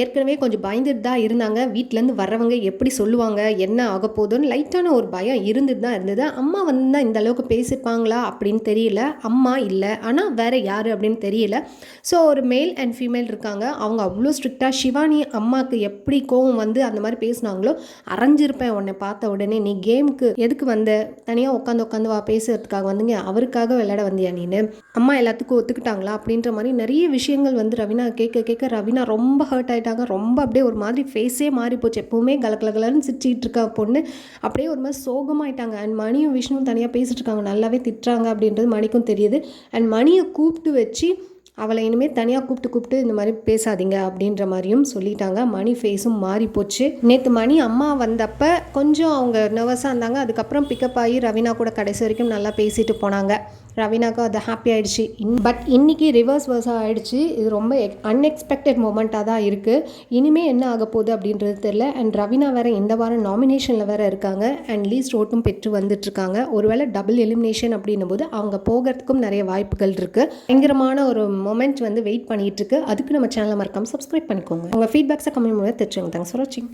ஏற்கனவே கொஞ்சம் பயந்துட்டு தான் இருந்தாங்க. வீட்டிலேருந்து வர்றவங்க எப்படி சொல்லுவாங்க? என்ன ஆக போகுதுன்னு லைட்டான ஒரு பயம் இருந்துட்டு தான் இருந்தது. அம்மா வந்து தான் இந்த அளவுக்கு பேசியிருப்பாங்களா அப்படின்னு தெரியல. அம்மா இல்லை. ஆனால் வேறு யார் அப்படின்னு தெரியல. ஸோ ஒரு மேல் அண்ட் ஃபீமேல் இருக்காங்க. அவங்க அவ்வளோ ஸ்ட்ரிக்டாக சிவானி அம்மாவுக்கு எப்படி கோவம் வந்து அந்த மாதிரி பேசினாங்களோ அரைஞ்சிருப்பேன் உன்னை பார்த்த உடனே. நீ கேமுக்கு எதுக்கு வந்த? தனியாக உட்காந்து உட்காந்து வா பேசுறதுக்காக வந்துங்க. அவருக்காக விளையாட வந்தியா நீனு? அம்மா எல்லாத்துக்கும் ஒத்துக்கிட்டாங்களா? அப்படின்ற மாதிரி நிறைய விஷயங்கள் வந்து ரவினா கேட்க கேட்க ரவினா ரொம்ப ஹர்ட் ஆகிட்டாங்க ரொம்ப அப்படியே ஒரு மாதிரி ஃபேஸே மாறி போச்சு. எப்பவுமே கலகலகலன்னு சிரிச்சிட்டு இருக்க பொண்ணு அப்படியே ஒரு மாதிரி சோகமாயிட்டாங்க. அண்ட் மணியும் விஷ்ணுவும் தனியாக பேசிட்டு இருக்காங்க. நல்லாவே திட்டுறாங்க அப்படின்றது மணிக்கும் தெரியுது. அண்ட் மணியை கூப்பிட்டு வச்சு அவளை இனிமேல் தனியாக கூப்பிட்டு கூப்பிட்டு இந்த மாதிரி பேசாதீங்க அப்படின்ற மாதிரியும் சொல்லிட்டாங்க. மணி ஃபேஸும் மாறி போச்சு. நேற்று மணி அம்மா வந்தப்ப கொஞ்சம் அவங்க நர்வஸாக இருந்தாங்க. அதுக்கப்புறம் பிக்கப் ஆகி ரவீனா கூட கடைசி வரைக்கும் நல்லா பேசிட்டு போனாங்க. ரவினாக்கு அது ஹாப்பி ஆகிடுச்சு இன் பட் இன்றைக்கி ரிவர்ஸ் வர்ஸாக ஆகிடுச்சு இது ரொம்ப அன்எக்ஸ்பெக்டட் மூமெண்ட்டாக தான் இருக்குது இனிமேல் என்ன ஆக போகுது அப்படின்றது தெரியல. அண்ட் ரவீனா வேறு இந்த வாரம் நாமினேஷனில் வேறு இருக்காங்க. அண்ட் லீஸ்ட் ஓட்டும் பெற்று வந்துட்டுருக்காங்க. ஒருவேளை டபுள் எலிமினேஷன் அப்படின்னும் போது அவங்க போகிறதுக்கும் நிறைய வாய்ப்புகள் இருக்குது பயங்கரமான ஒரு மொமெண்ட் வந்து வெயிட் பண்ணிட்டு இருக்கு அதுக்கு நம்ம சேனலை மறக்காமல் சப்ஸ்கிரைப் பண்ணிக்கோங்க. உங்கள் ஃபீட்பேக்ஸை கம்மி மூலம் தெரிஞ்சுங்க தேங்க்ஸ் ஃபார் வாட்சிங்